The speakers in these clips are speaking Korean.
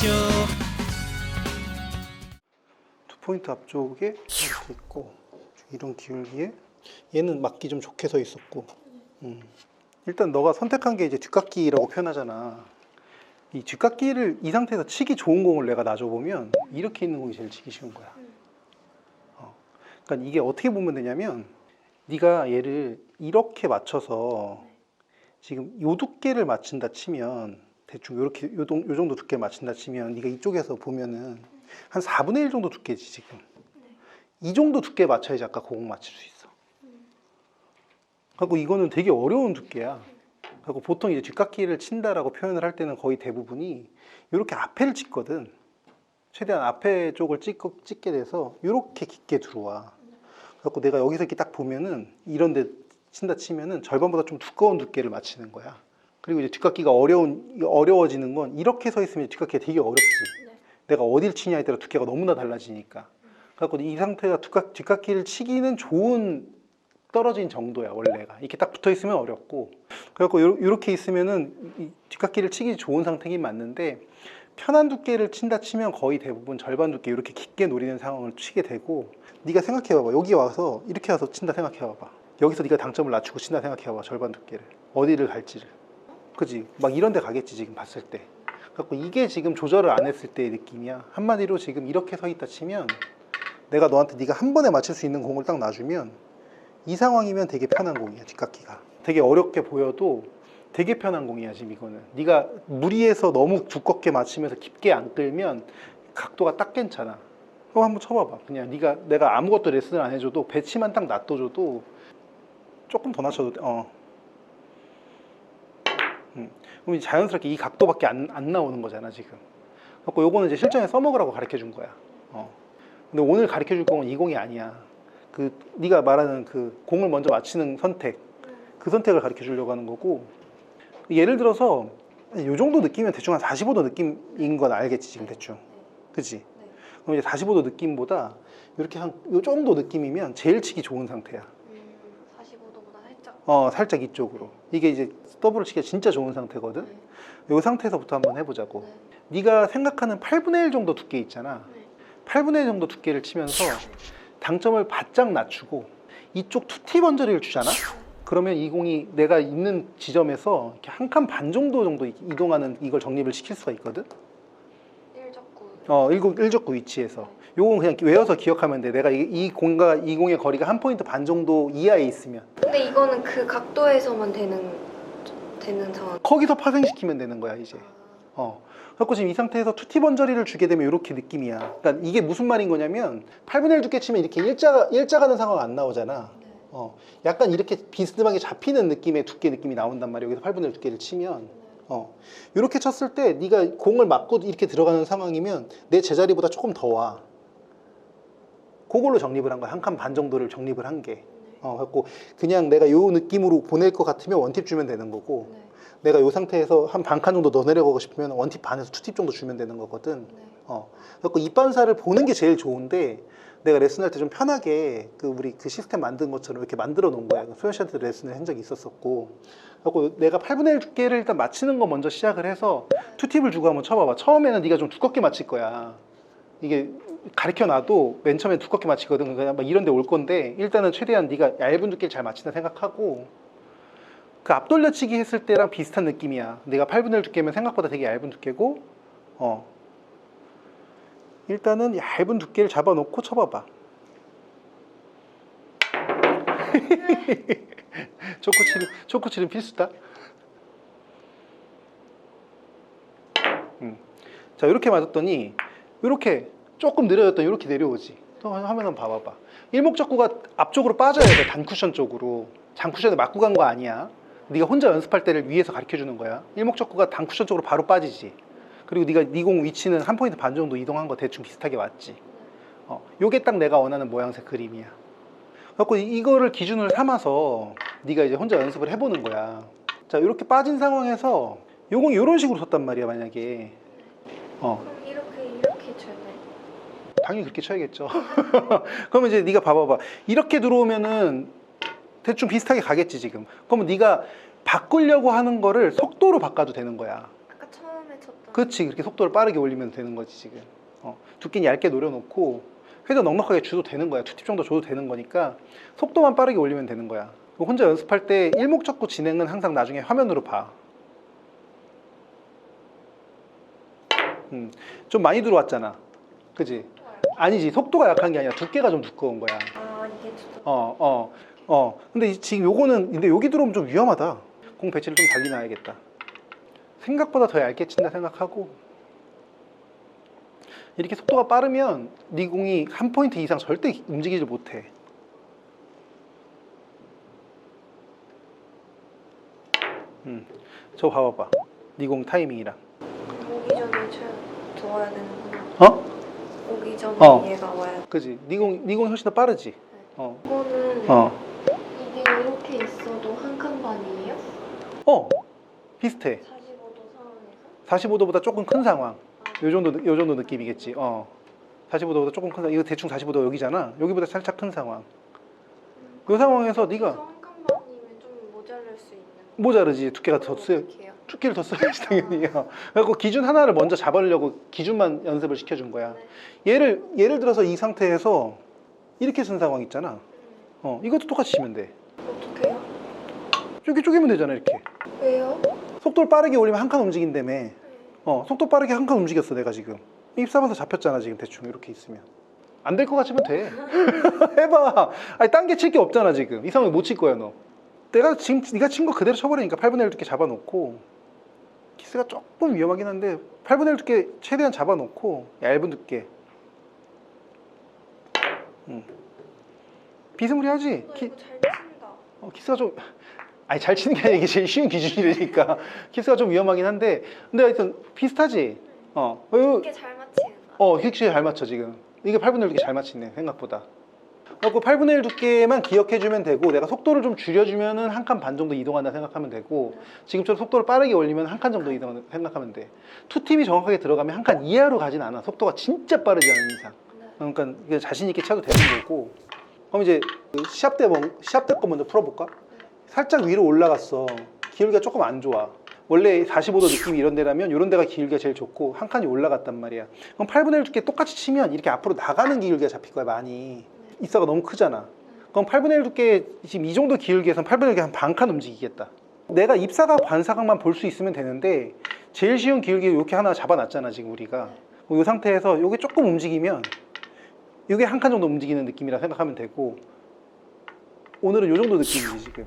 해줘 두 포인트 앞쪽에 이렇게 있고 이런 기울기에 얘는 맞기 좀 좋게 서 있었고 음. 일단 너가 선택한 게 이제 뒷깎기라고 표현하잖아 이 뒷깎기를 이 상태에서 치기 좋은 공을 내가 놔줘보면 이렇게 있는 공이 제일 치기 쉬운 거야 어. 그러니까 이게 어떻게 보면 되냐면 네가 얘를 이렇게 맞춰서 지금 요 두께를 맞춘다 치면 대충 요렇게 요, 동- 요 정도 두께 맞춘다 치면 네가 이쪽에서 보면은 한 4분의 1 정도 두께지 지금. 이 정도 두께 맞춰야지 아까 공 맞출 수 있어. 그리고 이거는 되게 어려운 두께야. 그리고 보통 이제 뒷깎이를 친다라고 표현을 할 때는 거의 대부분이 이렇게 앞에를 찍거든. 최대한 앞에 쪽을 찍, 찍게 돼서 이렇게 깊게 들어와. 그래갖고 내가 여기서 이렇게 딱 보면은 이런 데 친다 치면은 절반보다 좀 두꺼운 두께를 맞추는 거야. 그리고 이제 뒷깎이가 어려운 어려워지는 건 이렇게 서 있으면 뒷깎이가 되게 어렵지. 내가 어딜 치냐에 따라 두께가 너무나 달라지니까. 그래갖고 이 상태가 뒷깎, 뒷깎이를 치기는 좋은 떨어진 정도야 원래가. 이렇게 딱 붙어 있으면 어렵고. 그래갖고 이렇게 있으면은 이 뒷깎이를 치기 좋은 상태긴 맞는데 편한 두께를 친다 치면 거의 대부분 절반 두께 이렇게 깊게 노리는 상황을 치게 되고 네가 생각해봐봐 여기 와서 이렇게 와서 친다 생각해봐봐 여기서 네가 당점을 낮추고 친다 생각해봐봐 절반 두께를 어디를 갈지를 그지? 막 이런 데 가겠지 지금 봤을 때. 그래갖고 이게 지금 조절을 안 했을 때의 느낌이야. 한마디로 지금 이렇게 서 있다 치면 내가 너한테 네가 한 번에 맞출 수 있는 공을 딱 놔주면 이 상황이면 되게 편한 공이야 뒷깎이가. 되게 어렵게 보여도 되게 편한 공이야 지금 이거는. 네가 무리해서 너무 두껍게 맞추면서 깊게 안 끌면 각도가 딱 괜찮아. 그럼 한번 쳐봐봐. 그냥 네가 내가 아무것도 레슨을 안 해줘도 배치만 딱 놔둬줘도 조금 더 낮춰도 돼. 어. 음. 그럼 자연스럽게 이 각도밖에 안, 안 나오는 거잖아 지금. 그래서 요거는 이제 실전에 써먹으라고 가르쳐 준 거야. 어. 근데 오늘 가르쳐 줄 공은 이 공이 아니야. 그 네가 말하는 그 공을 먼저 맞히는 선택. 그 선택을 가르쳐 주려고 하는 거고. 예를 들어서 이 정도 느낌이면 대충 한 45도 느낌인 건 알겠지 지금 대충. 그지 그럼 이제 45도 느낌보다 이렇게 한 요 정도 느낌이면 제일 치기 좋은 상태야. 음, 45도보다 살짝. 어 살짝 이쪽으로. 이게 이제 더블을 치기가 진짜 좋은 상태거든 네. 이 상태에서부터 한번 해보자고 네. 네가 생각하는 8분의 1 정도 두께 있잖아 네. 8분의 1 정도 두께를 치면서 당점을 바짝 낮추고 이쪽 투티 번저리를 주잖아 그러면 이 공이 내가 있는 지점에서 이렇게 한 칸 반 정도 정도 이동하는 이걸 정립을 시킬 수가 있거든 1적구 어, 일곱 일적구 위치에서. 요건 그냥 외워서 기억하면 돼. 내가 이, 이 공과 이 공의 거리가 한 포인트 반 정도 이하에 있으면 근데 이거는 그 각도에서만 되는 되는 상황 거기서 파생시키면 되는 거야 이제. 어. 그래서 지금 이 상태에서 투티 번저리를 주게 되면 이렇게 느낌이야. 그러니까 이게 무슨 말인 거냐면 8분의 1 두께 치면 이렇게 일자 일자 가는 상황 안 나오잖아. 네. 어. 약간 이렇게 비스듬하게 잡히는 느낌의 두께 느낌이 나온단 말이야. 여기서 8분의 1 두께를 치면. 어. 이렇게 쳤을 때 네가 공을 맞고 이렇게 들어가는 상황이면 내 제자리보다 조금 더 와. 그걸로 정립을 한 거야. 한 칸 반 정도를 정립을 한 게. 어, 갖고 그냥 내가 요 느낌으로 보낼 것 같으면 원팁 주면 되는 거고 네. 내가 요 상태에서 한 반 칸 정도 더 내려가고 싶으면 원팁 반에서 투팁 정도 주면 되는 거거든. 네. 어. 그래서 입반사를 보는 게 제일 좋은데 내가 레슨할 때 좀 편하게 그 우리 그 시스템 만든 것처럼 이렇게 만들어 놓은 거야. 소연 씨한테 레슨을 한 적이 있었었고. 그래서 내가 8분의 1 두께를 일단 맞추는 거 먼저 시작을 해서 투팁을 주고 한번 쳐봐봐. 처음에는 네가 좀 두껍게 맞힐 거야. 이게 가르쳐 놔도 맨 처음에 두껍게 맞히거든. 그냥 막 이런 데 올 건데 일단은 최대한 네가 얇은 두께를 잘 맞힌다 생각하고 그 앞돌려치기 했을 때랑 비슷한 느낌이야. 내가 8분의 1 두께면 생각보다 되게 얇은 두께고 어. 일단은 얇은 두께를 잡아놓고 쳐봐봐. 초코칠은 초코칠은 필수다. 음. 자 이렇게 맞았더니 이렇게 조금 느려졌더니 이렇게 내려오지. 또 화면 한번 봐봐봐. 일목적구가 앞쪽으로 빠져야 돼 단쿠션 쪽으로. 장쿠션에 맞고 간 거 아니야. 네가 혼자 연습할 때를 위에서 가르쳐 주는 거야. 일목적구가 단쿠션 쪽으로 바로 빠지지. 그리고 네가 네 공 위치는 한 포인트 반 정도 이동한 거 대충 비슷하게 왔지. 어, 요게 딱 내가 원하는 모양새 그림이야. 그래갖고 이- 이거를 기준으로 삼아서 네가 이제 혼자 연습을 해보는 거야. 자, 이렇게 빠진 상황에서 요공 이런 식으로 쳤단 말이야, 만약에. 어, 이렇게 쳐야 돼. 당연히 그렇게 쳐야겠죠. 그러면 이제 네가 봐봐봐. 이렇게 들어오면은 대충 비슷하게 가겠지 지금. 그러면 네가 바꾸려고 하는 거를 속도로 바꿔도 되는 거야. 아까 처음에 쳤다. 그렇지 그렇게 속도를 빠르게 올리면 되는 거지 지금 어, 두께는 얇게 노려놓고 회전 넉넉하게 줘도 되는 거야 투팁 정도 줘도 되는 거니까 속도만 빠르게 올리면 되는 거야 혼자 연습할 때 일목적구 진행은 항상 나중에 화면으로 봐 음, 좀 많이 들어왔잖아 그지 아니지 속도가 약한 게 아니라 두께가 좀 두꺼운 거야 아 이게. 어, 어, 어. 근데 이- 지금 요거는 근데 여기 들어오면 좀 위험하다. 공 배치를 좀 달리 놔야겠다. 생각보다 더 얇게 친다 생각하고 이렇게 속도가 빠르면 네 공이 한 포인트 이상 절대 움직이지 못해. 음, 저 봐봐봐. 네 공 타이밍이랑. 오기 전에 쳐 들어와야 되는구나. 어? 오기 전에 어. 얘가 와야. 돼. 그지? 네 공, 네 공이 훨씬 더 빠르지. 어, 이거는 어, 이게 이렇게 있어도 한 칸 반이에요? 어. 비슷해. 45도 상황에서? 45도보다 조금 큰 상황. 요 정도 요 정도 느낌이겠지. 어. 45도보다 조금 큰 상황. 이거 대충 45도 여기잖아. 여기보다 살짝 큰 상황. 그 상황에서 네가 한 칸 반이면 좀 모자랄 수 있는. 모자르지. 두께가 더 그럼 쓰. 해요? 두께를 더 써야지 당연히요. 그래서 기준 하나를 먼저 잡으려고 기준만 연습을 시켜준 거야. 네. 예를 예를 들어서 이 상태에서 이렇게 쓴 상황 있잖아. 음. 어, 이것도 똑같이 치면 돼. 어떻게 해요? 쪼개 쪼개면 되잖아 이렇게. 왜요? 속도를 빠르게 올리면 한 칸 움직인다며. 네. 어, 속도 빠르게 한 칸 움직였어 내가 지금. 입사봐서 잡혔잖아 지금 대충 이렇게 있으면. 안 될 것 같으면 돼. 해봐. 아니 딴 게 칠 게 없잖아 지금. 이 상황에 못 칠 거야 너. 내가 지금 네가 친 거 그대로 쳐버리니까 8분의 1 두께 잡아놓고 키스가 조금 위험하긴 한데 8분의 1 두께 최대한 잡아놓고 얇은 두께. 음. 비스무리하지? 나 키. 어, 키스가 좀 아니 잘 치는 게 아니라 이게 제일 쉬운 기준이니까 키스가 좀 위험하긴 한데 근데 하여튼 비슷하지 어 어, 이게 잘 맞히는 거. 어 확실히 잘 맞춰 지금 이게 8분의 1 두께 잘 맞히네 생각보다 그래고 8분의 1 두께만 기억해주면 되고 내가 속도를 좀 줄여주면은 한 칸 반 정도 이동한다 생각하면 되고 지금처럼 속도를 빠르게 올리면 한 칸 정도 이동한다 생각하면 돼 투 팀이 정확하게 들어가면 한 칸 이하로 가진 않아 속도가 진짜 빠르지 않은 이상 네. 그러니까 자신 있게 쳐도 되는 거고. 그럼 이제 그 시합 때 뭐, 시합 때 거 먼저 풀어볼까? 살짝 위로 올라갔어. 기울기가 조금 안 좋아. 원래 45도 느낌이 이런 데라면 이런 데가 기울기가 제일 좋고 한 칸이 올라갔단 말이야. 그럼 8분의 1 두께 똑같이 치면 이렇게 앞으로 나가는 기울기가 잡힐 거야 많이. 입사가 너무 크잖아. 그럼 8분의 1 두께 지금 이 정도 기울기에선 8분의 1 두께 한반 칸 움직이겠다. 내가 입사각 반사각만 볼 수 있으면 되는데 제일 쉬운 기울기 이렇게 하나 잡아놨잖아 지금 우리가. 이 상태에서 이게 조금 움직이면 이게 한 칸 정도 움직이는 느낌이라 생각하면 되고 오늘은 이 정도 느낌이지 지금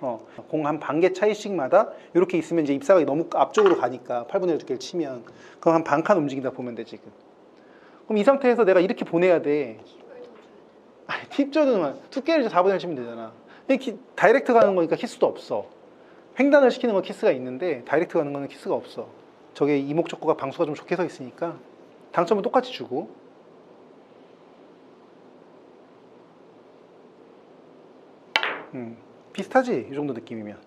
어, 공 한 반 개 차이씩마다 이렇게 있으면 이제 입사각이 너무 앞쪽으로 가니까 8분의 1 두께를 치면 그럼 한 반 칸 움직인다 보면 돼 지금 그럼 이 상태에서 내가 이렇게 보내야 돼. 아니 팁저는 두께를 이제 4분의 1 치면 되잖아 이렇게 다이렉트 가는 거니까 키스도 없어 횡단을 시키는 건 키스가 있는데 다이렉트 가는 거는 키스가 없어 저게 이목적구가 방수가 좀 좋게 서 있으니까 당점은 똑같이 주고 음, 비슷하지 이 정도 느낌이면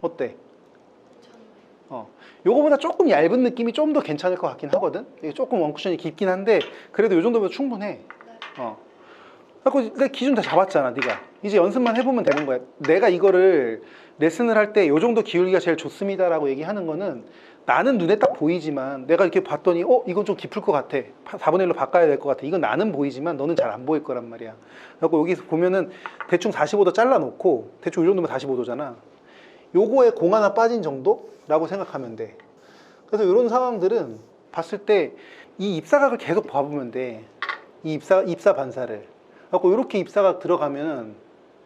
어때? 어, 요거보다 조금 얇은 느낌이 좀 더 괜찮을 것 같긴 하거든. 이게 조금 원쿠션이 깊긴 한데 그래도 요 정도면 충분해. 네. 어. 그래서 내 기준 다 잡았잖아, 네가. 이제 연습만 해보면 되는 거야. 내가 이거를 레슨을 할 때 요 정도 기울기가 제일 좋습니다 라고 얘기하는 거는 나는 눈에 딱 보이지만 내가 이렇게 봤더니 어 이건 좀 깊을 것 같아. 4분의 1로 바꿔야 될 것 같아. 이건 나는 보이지만 너는 잘 안 보일 거란 말이야. 그래서 여기서 보면은 대충 45도 잘라놓고 대충 이 정도면 45도잖아. 요거에 공 하나 빠진 정도라고 생각하면 돼. 그래서 이런 상황들은 봤을 때 이 입사각을 계속 봐보면 돼. 이 입사 입사 반사를. 그래고 이렇게 입사각 들어가면은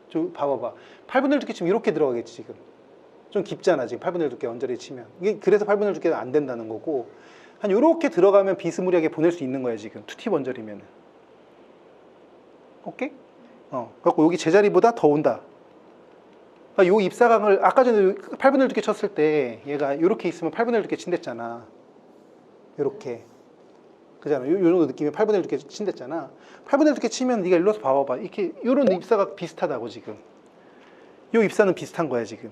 좀 봐봐봐. 8분의 1 두께 치면 이렇게 들어가겠지 지금. 좀 깊잖아 지금 8분의 1 두께 언저리 치면. 이게 그래서 8분의 1 두께가 안 된다는 거고 한 이렇게 들어가면 비스무리하게 보낼 수 있는 거야 지금 투팁 언저리면은. 오케이? 어. 그래고 여기 제자리보다 더 온다. 아, 요 입사각을 아까 전에 8분의 1 두께 쳤을 때 얘가 이렇게 있으면 8분의 1 두께 친댔잖아. 이렇게. 그잖아. 요, 요 정도 느낌이 8분의 1 두께 친댔잖아. 8분의 1 두께 치면 네가 일로 와서 봐봐봐. 이렇게 요런 입사각 비슷하다고 지금. 요 입사는 비슷한 거야 지금.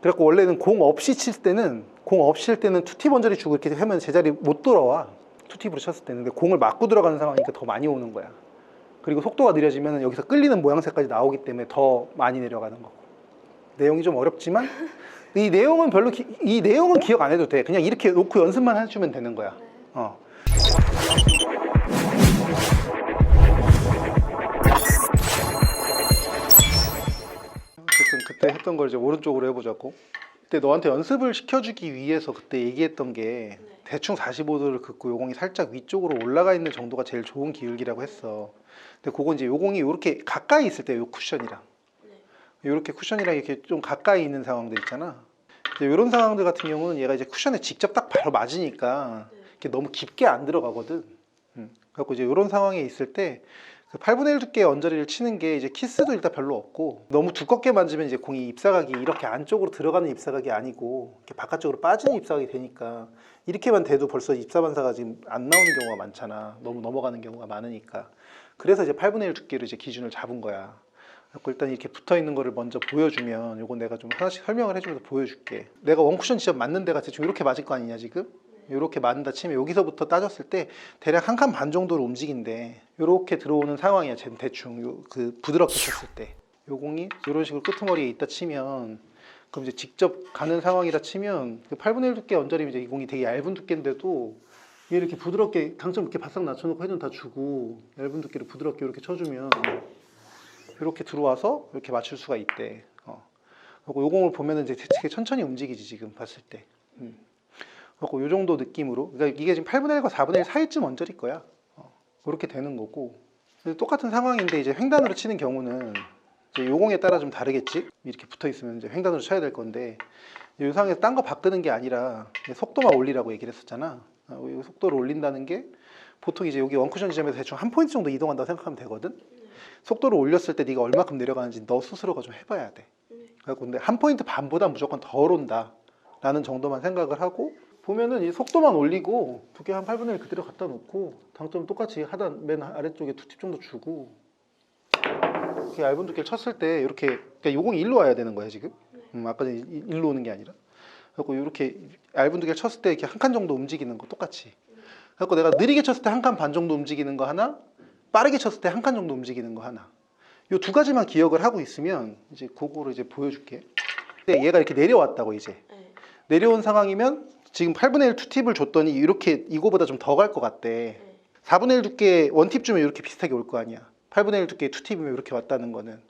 그래갖고 원래는 공 없이 칠 때는 공 없이 칠 때는 투팁 원저리 주고 이렇게 하면 제자리 못 돌아와. 투팁으로 쳤을 때는 근데 공을 맞고 들어가는 상황이니까 더 많이 오는 거야. 그리고 속도가 느려지면 여기서 끌리는 모양새까지 나오기 때문에 더 많이 내려가는 거고. 내용이 좀 어렵지만 이 내용은 별로 기- 이 내용은 기억 안 해도 돼. 그냥 이렇게 놓고 연습만 해주면 되는 거야. 어. 어쨌든 그때 했던 걸 이제 오른쪽으로 해보자고. 그때 너한테 연습을 시켜주기 위해서 그때 얘기했던 게 대충 45도를 긋고 요공이 살짝 위쪽으로 올라가 있는 정도가 제일 좋은 기울기라고 했어. 근데 그건 이제 요공이 이렇게 가까이 있을 때 요 쿠션이랑 이렇게 쿠션이랑 이렇게 좀 가까이 있는 상황들 있잖아. 이런 상황들 같은 경우는 얘가 이제 쿠션에 직접 딱 바로 맞으니까 이렇게 너무 깊게 안 들어가거든. 음. 그래갖고 이제 이런 상황에 있을 때 그 8분의 1 두께의 언저리를 치는 게 이제 키스도 일단 별로 없고 너무 두껍게 만지면 이제 공이 입사각이 이렇게 안쪽으로 들어가는 입사각이 아니고 이렇게 바깥쪽으로 빠지는 입사각이 되니까 이렇게만 돼도 벌써 입사 반사가 지금 안 나오는 경우가 많잖아. 너무 넘어가는 경우가 많으니까. 그래서 이제 8분의 1 두께로 이제 기준을 잡은 거야. 그래서 일단 이렇게 붙어 있는 거를 먼저 보여주면 요건 내가 좀 하나씩 설명을 해주면서 보여줄게. 내가 원쿠션 지점 맞는 데가 대충 이렇게 맞을 거 아니냐 지금? 이렇게 맞는다 치면 여기서부터 따졌을 때 대략 한 칸 반 정도로 움직인대. 이렇게 들어오는 상황이야. 대충 요, 그 부드럽게 쳤을 때. 요 공이 이런 식으로 끄트머리에 있다 치면 그럼 이제 직접 가는 상황이라 치면 그 8분의 1 두께 언저리면 이제 이 공이 되게 얇은 두께인데도 얘 이렇게 부드럽게 당점 이렇게 바싹 낮춰놓고 헤드는 다 주고 얇은 두께를 부드럽게 이렇게 쳐주면 이렇게 들어와서 이렇게 맞출 수가 있대. 어. 그리고 요 공을 보면은 이제 되게 천천히 움직이지 지금 봤을 때. 음. 그리고 요 정도 느낌으로. 그러니까 이게 지금 8분의 1과 4분의 1 사이쯤 언저리일 거야. 어. 그렇게 되는 거고. 똑같은 상황인데 이제 횡단으로 치는 경우는 이제 요 공에 따라 좀 다르겠지. 이렇게 붙어 있으면 이제 횡단으로 쳐야 될 건데 이 상황에서 딴 거 바꾸는 게 아니라 속도만 올리라고 얘기를 했었잖아. 어, 이 속도를 올린다는 게 보통 이제 여기 원쿠션 지점에서 대충 한 포인트 정도 이동한다고 생각하면 되거든. 속도를 올렸을 때 네가 얼마큼 내려가는지 너 스스로가 좀 해봐야 돼. 그래갖고 근데 한 포인트 반보다 무조건 덜 온다 라는 정도만 생각을 하고 보면은 이 속도만 올리고 두께 한 8분의 1 그대로 갖다 놓고 당점 똑같이 하단 맨 아래쪽에 두 팁 정도 주고 이렇게 얇은 두께를 쳤을 때 이렇게 그러니까 요공이 일로 와야 되는 거야 지금. 음, 아까 전에 이- 일로 오는 게 아니라. 그래갖고 이렇게 얇은 두께를 쳤을 때 이렇게 한 칸 정도 움직이는 거 똑같이. 그래갖고 내가 느리게 쳤을 때 한 칸 반 정도 움직이는 거 하나, 빠르게 쳤을 때 한 칸 정도 움직이는 거 하나. 요 두 가지만 기억을 하고 있으면 이제 그거를 이제 보여줄게. 근데 얘가 이렇게 내려왔다고 이제 네. 내려온 상황이면 지금 8분의 1 투팁을 줬더니 이렇게 이거보다 좀 더 갈 것 같대. 4분의 1 두께 원팁 주면 이렇게 비슷하게 올 거 아니야. 8분의 1 두께 투팁이면 이렇게 왔다는 거는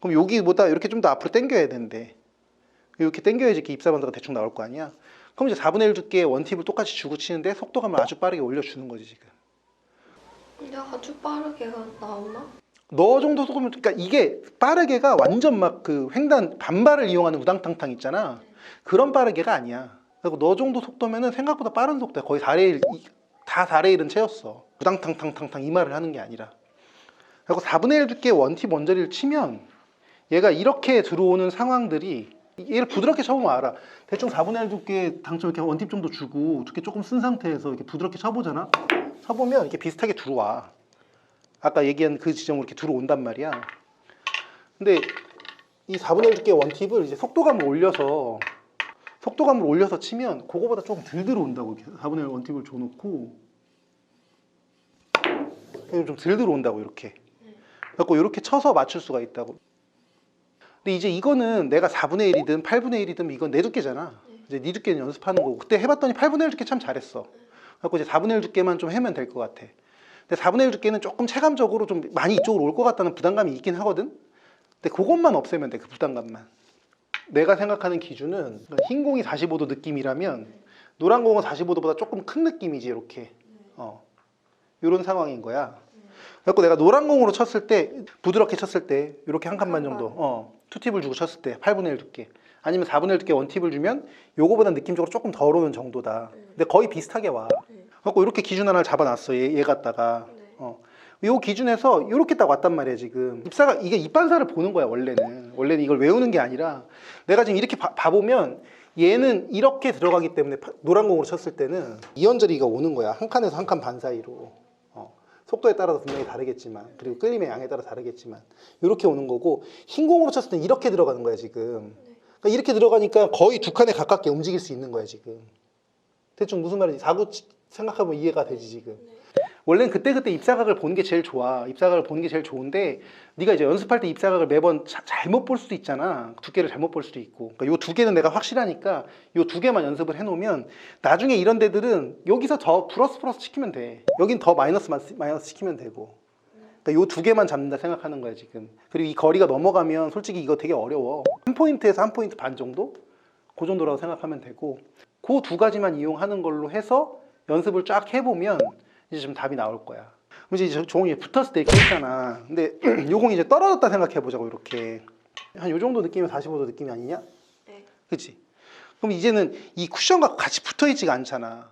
그럼 여기보다 이렇게 좀 더 앞으로 당겨야 되는데 이렇게 당겨야지 이렇게 입사반사가 대충 나올 거 아니야. 그럼 이제 4분의 1 두께 원팁을 똑같이 주고 치는데 속도감을 아주 빠르게 올려주는 거지 지금. 근데 아주 빠르게 나오나? 너 정도 속으면 그러니까 이게 빠르게가 완전 막 그 횡단 반발을 이용하는 우당탕탕 있잖아. 그런 빠르게가 아니야. 그리고 너 정도 속도면은 생각보다 빠른 속도야. 거의 4의 1, 다 4의 1은 채웠어. 우당탕탕탕탕 이 말을 하는 게 아니라. 그리고 4분의 1 두께 원팁 원저리를 치면 얘가 이렇게 들어오는 상황들이 얘를 부드럽게 쳐보면 알아. 대충 4분의 1 두께 당점 이렇게 원팁 정도 주고 두께 조금 쓴 상태에서 이렇게 부드럽게 쳐보잖아. 쳐보면 이렇게 비슷하게 들어와. 아까 얘기한 그 지점으로 이렇게 들어온단 말이야. 근데 이 4분의 1 두께 원팁을 이제 속도감을 올려서 속도감을 올려서 치면 그거보다 조금 덜 들어온다고 이렇게 4분의 1 원팁을 줘놓고 좀 덜 들어온다고 이렇게. 그래갖고 이렇게 쳐서 맞출 수가 있다고. 근데 이제 이거는 내가 4분의 1이든 8분의 1이든 이건 내 두께잖아. 이제 네 두께는 연습하는 거고 그때 해봤더니 8분의 1 두께 참 잘했어. 그래갖고 이제 4분의 1 두께만 좀 하면 될 것 같아. 근데 4분의 1 두께는 조금 체감적으로 좀 많이 이쪽으로 올 것 같다는 부담감이 있긴 하거든. 근데 그것만 없애면 돼, 그 부담감만. 내가 생각하는 기준은 흰 공이 45도 느낌이라면 노란 공은 45도보다 조금 큰 느낌이지 이렇게. 어. 이런 상황인 거야. 그래서 내가 노란 공으로 쳤을 때 부드럽게 쳤을 때 이렇게 한 칸만 정도 어, 투팁을 주고 쳤을 때 8분의 1 두께 아니면 4분의 1 두께 원팁을 주면 요거보다 느낌적으로 조금 덜 오는 정도다. 근데 거의 비슷하게 와. 그래서 이렇게 기준 하나를 잡아놨어. 얘, 얘 갖다가. 어. 요 기준에서 이렇게 딱 왔단 말이야 지금. 입사가 이게 입반사를 보는 거야 원래는. 원래는 이걸 외우는 게 아니라. 내가 지금 이렇게 봐, 봐보면 얘는 이렇게 들어가기 때문에 파- 노란 공으로 쳤을 때는 이연저리가 오는 거야. 한 칸에서 한 칸 반 사이로. 어. 속도에 따라서 분명히 다르겠지만 그리고 끌림의 양에 따라 다르겠지만 이렇게 오는 거고 흰 공으로 쳤을 때 이렇게 들어가는 거야 지금. 그러니까 이렇게 들어가니까 거의 두 칸에 가깝게 움직일 수 있는 거야 지금. 대충 무슨 말인지 사고 치- 생각하면 이해가 되지 지금 원래는 그때그때 입사각을 보는 게 제일 좋아. 입사각을 보는 게 제일 좋은데 네가 이제 연습할 때 입사각을 매번 자- 잘못 볼 수도 있잖아. 두께를 잘못 볼 수도 있고. 그러니까 요 두 개는 내가 확실하니까 요 두 개만 연습을 해놓으면 나중에 이런 데들은 여기서 더 플러스 플러스 시키면 돼. 여긴 더 마이너스 마이너스 시키면 되고. 그러니까 요 두 개만 잡는다 생각하는 거야 지금. 그리고 이 거리가 넘어가면 솔직히 이거 되게 어려워. 한 포인트에서 한 포인트 반 정도? 그 정도라고 생각하면 되고 그 두 가지만 이용하는 걸로 해서 연습을 쫙 해보면 이제 좀 답이 나올 거야. 이제 저 종이 붙었을 때 이렇게 했잖아. 근데 요 공이 이제 떨어졌다 생각해 보자고 이렇게 한 요 정도 느낌이 45도 느낌이 아니냐? 네. 그치? 그럼 이제는 이 쿠션과 같이 붙어 있지가 않잖아.